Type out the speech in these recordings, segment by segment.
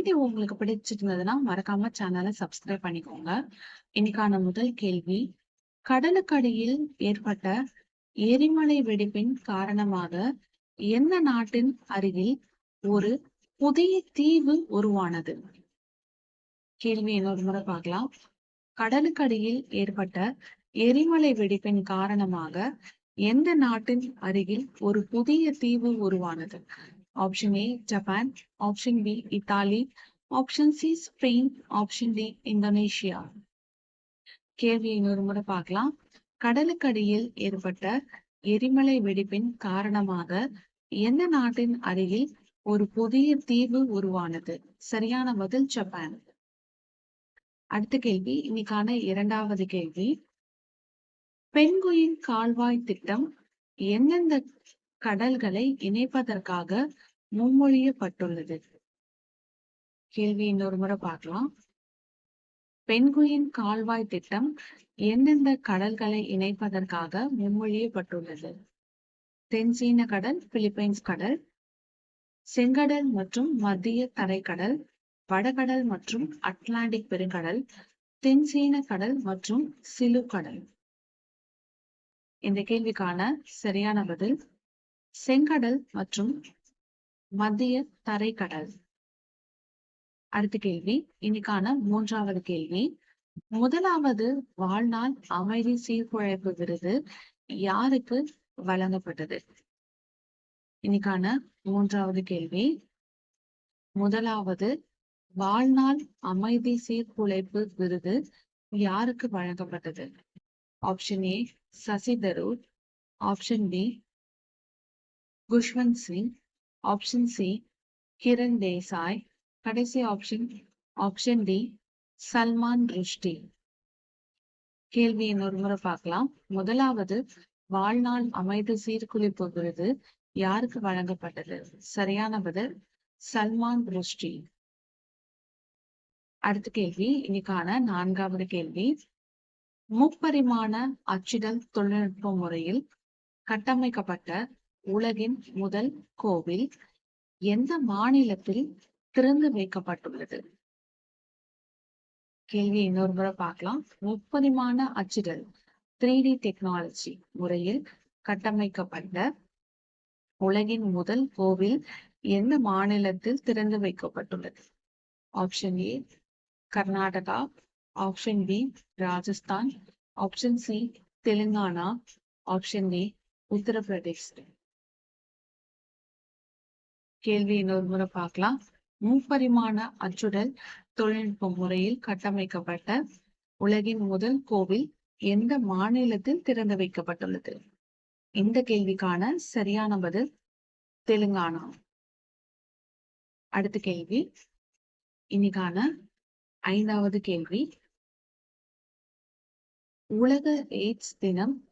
Video உங்களுக்கு பிடிச்சிருந்ததுன்னா மறக்காம சேனலை சப்ஸ்கிரைப் பண்ணிக்கோங்க. இன்னைக்கான முதல் கேள்வி கடலுக்கடியில் ஏற்பட்ட எரிமலை வெடிப்பின் காரணமாக எந்த நாட்டின் அருகில் ஒரு புதிய தீவு உருவானது? கேள்வி இன்னொரு முறை பார்க்கலாம். கடலுக்கடியில் ஏற்பட்ட எரிமலை வெடிப்பின் காரணமாக எந்த நாட்டின் அருகில் ஒரு புதிய தீவு உருவானது? Option A Japan option B Italy option C Spain option D Indonesia கேள்வி இன்னொரு முறை பார்க்கலாம். கடலுக்கடியில் ஏற்பட்ட எரிமலை வெடிப்பின் காரணமாக எந்த நாட்டின் அருகில் ஒரு புதிய தீவு உருவானது? சரியான பதில் ஜப்பான் அடுத்த கேள்வி இன்னைக்கான இரண்டாவது கேள்வி. பெண்குயின் கால்வாய் திட்டம் எந்தெந்த கடல்களை இணைப்பதற்காக முன்மொழியப்பட்டுள்ளது. கேள்வி இன்னொரு முறை பார்க்கலாம். பெண்குயின் கால்வாய் திட்டம் எந்தெந்த கடல்களை இணைப்பதற்காக முன்மொழியப்பட்டுள்ளது? தென்சீன கடல் பிலிப்பைன்ஸ் கடல் செங்கடல் மற்றும் மத்திய தரைக்கடல் வடகடல் மற்றும் அட்லாண்டிக் பெருங்கடல் தென்சீன கடல் மற்றும் சிலு கடல் இந்த கேள்விக்கான சரியான பதில் செங்கடல் மற்றும் மத்திய தரைக்கடல். அடுத்த கேள்வி. இன்னைக்கான மூன்றாவது கேள்வி. முதலாவது வாழ்நாள் அமைதி சீர்குழைப்பு விருது யாருக்கு வழங்கப்பட்டது? இன்னைக்கான மூன்றாவது கேள்வி. முதலாவது வாழ்நாள் அமைதி சீர்குலைப்பு விருது யாருக்கு வழங்கப்பட்டது? Option A Shashi Tharoor option B Khushwant Singh option C Kiran Desai கடைசி option option D Salman Rushdie. கேள்வி இன்னொரு முறை பார்க்கலாம். முதலாவது வாழ்நாள் அமைதி சீர்குலைப்பு விருது யாருக்கு வழங்கப்பட்டது? சரியான பதில் சல்மான் ருஷ்டி. அடுத்த கேள்வி இன்னைக்கான நான்காவது கேள்வி. முப்பரிமாண அச்சிடல் தொழில்நுட்ப முறையில் கட்டமைக்கப்பட்ட உலகின் முதல் கோவில் எந்த மாநிலத்தில் திறந்து வைக்கப்பட்டுள்ளது? கேள்வி இன்னொரு முறை பார்க்கலாம். முப்பரிமாண அச்சிடல் த்ரீ டி டெக்னாலஜி முறையில் கட்டமைக்கப்பட்ட உலகின் முதல் கோவில் எந்த மாநிலத்தில் திறந்து வைக்கப்பட்டுள்ளது? Option A Karnataka. Option B Rajasthan. Option C Telangana. Option A Uttar Pradesh. கேள்வி இன்னொரு முறை பார்க்கலாம். முப்பரிமாண அச்சுடல் தொழில்நுட்ப முறையில் கட்டமைக்கப்பட்ட உலகின் முதல் கோவில் எந்த மாநிலத்தில் திறந்து வைக்கப்பட்டுள்ளது? இந்த கேள்விக்கான சரியான பதில் தெலுங்கானா. அடுத்த கேள்வி. இன்னைக்கான ஐந்தாவது கேள்வி. உலக எய்ட்ஸ் தினம்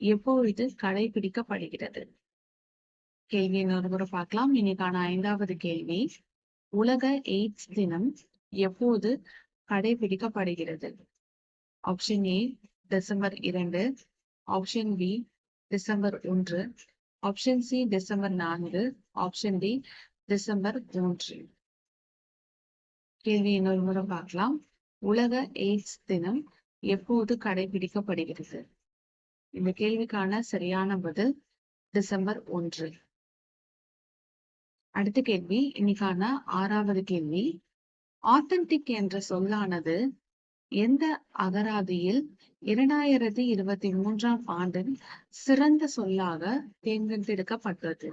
எப்பொழுது கடைபிடிக்கப்படுகிறது? கேள்வி இன்னொரு முறை பார்க்கலாம். இன்னைக்கான ஐந்தாவது கேள்வி. உலக எய்ட்ஸ் தினம் எப்போது கடைபிடிக்கப்படுகிறது? ஆப்ஷன் ஏ டிசம்பர் இரண்டு. ஆப்ஷன் பி டிசம்பர் ஒன்று. ஆப்ஷன் சி டிசம்பர் நான்கு. ஆப்ஷன் டி டிசம்பர் மூன்று. கேள்வி இன்னொரு முறை பார்க்கலாம். உலக எய்ட்ஸ் தினம் எப்போது கடைபிடிக்கப்படுகிறது? இந்த கேள்விக்கான சரியான பதில் டிசம்பர் ஒன்று. அடுத்த கேள்வி இன்னைக்கான ஆறாவது கேள்வி. ஆத்தன்டிக் என்ற சொல்லானது எந்த அகராதியில் இரண்டாயிரத்தி இருபத்தி மூன்றாம் ஆண்டின் சிறந்த சொல்லாக தேர்ந்தெடுக்கப்பட்டது?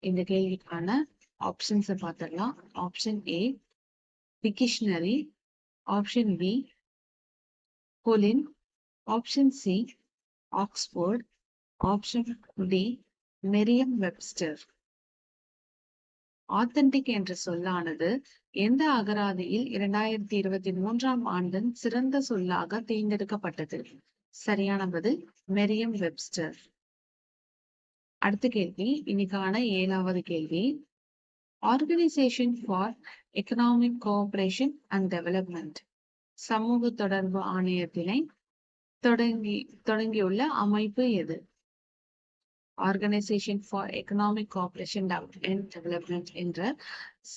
இந்த கேள்விக்கான ஆப்ஷன்ஸை பார்த்துடலாம். Option A dictionary option B Collin option C Oxford option D Merriam Webster authentic என்ற சொல்லானது எந்த அகராதியில் இரண்டாயிரத்தி இருபத்தி மூன்றாம் ஆண்டின் சிறந்த சொல்லாக தேர்ந்தெடுக்கப்பட்டது? சரியான பதில் மெரியம் வெப்ஸ்டர். அடுத்த கேள்வி இன்னைக்கான ஏழாவது கேள்வி. Organisation for economic cooperation and development சமூக தொடர்பு ஆணையத்தினை தொடங்கி தொடங்கியுள்ள அமைப்பு எது? Organisation for economic cooperation and development என்ற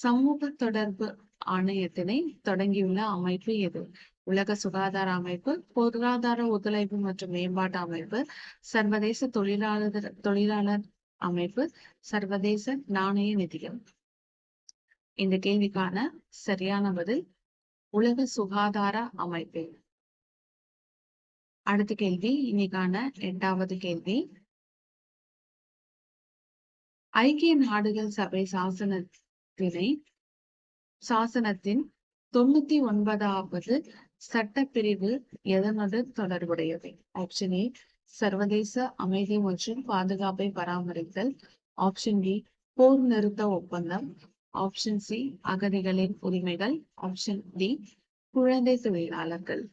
சமூக தொடர்பு ஆணையத்தினை தொடங்கியுள்ள அமைப்பு எது? உலக சுகாதார அமைப்பு பொருளாதார ஒத்துழைப்பு மற்றும் மேம்பாட்டு அமைப்பு சர்வதேச தொழிலாளர் தொழிலாளர் அமைப்பு சர்வதேச நாணய நிதியம். இந்த கேள்விக்கான சரியான பதில் உலக சுகாதார அமைப்பு. அடுத்த கேள்வி இன்னைக்கான எட்டாவது கேள்வி. ஐக்கிய நாடுகள் சபை சாசனத்தினை சாசனத்தின் தொண்ணூத்தி ஒன்பதாவது சட்டப்பிரிவு எதனுடன் தொடர்புடையவை ஆப்ஷன் ஏ சர்வதேச அமைதி மற்றும் பாதுகாப்பை பராமரித்தல். ஆப்ஷன் பி போர் நிறுத்த ஒப்பந்தம். ஆப்ஷன் சி அகதிகளின் உரிமைகள். ஆப்ஷன் டி குழந்தை தொழிலாளர்கள்.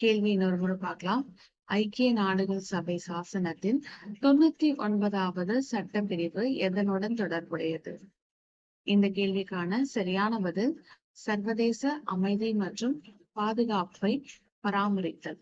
கேள்வி இன்னொரு முறை பார்க்கலாம். ஐக்கிய நாடுகள் சபை சாசனத்தின் தொண்ணூத்தி ஒன்பதாவது சட்ட பிரிவு எதனுடன் தொடர்புடையது? இந்த கேள்விக்கான சரியான பதில் சர்வதேச அமைதி மற்றும் பாதுகாப்பை பராமரித்தல்.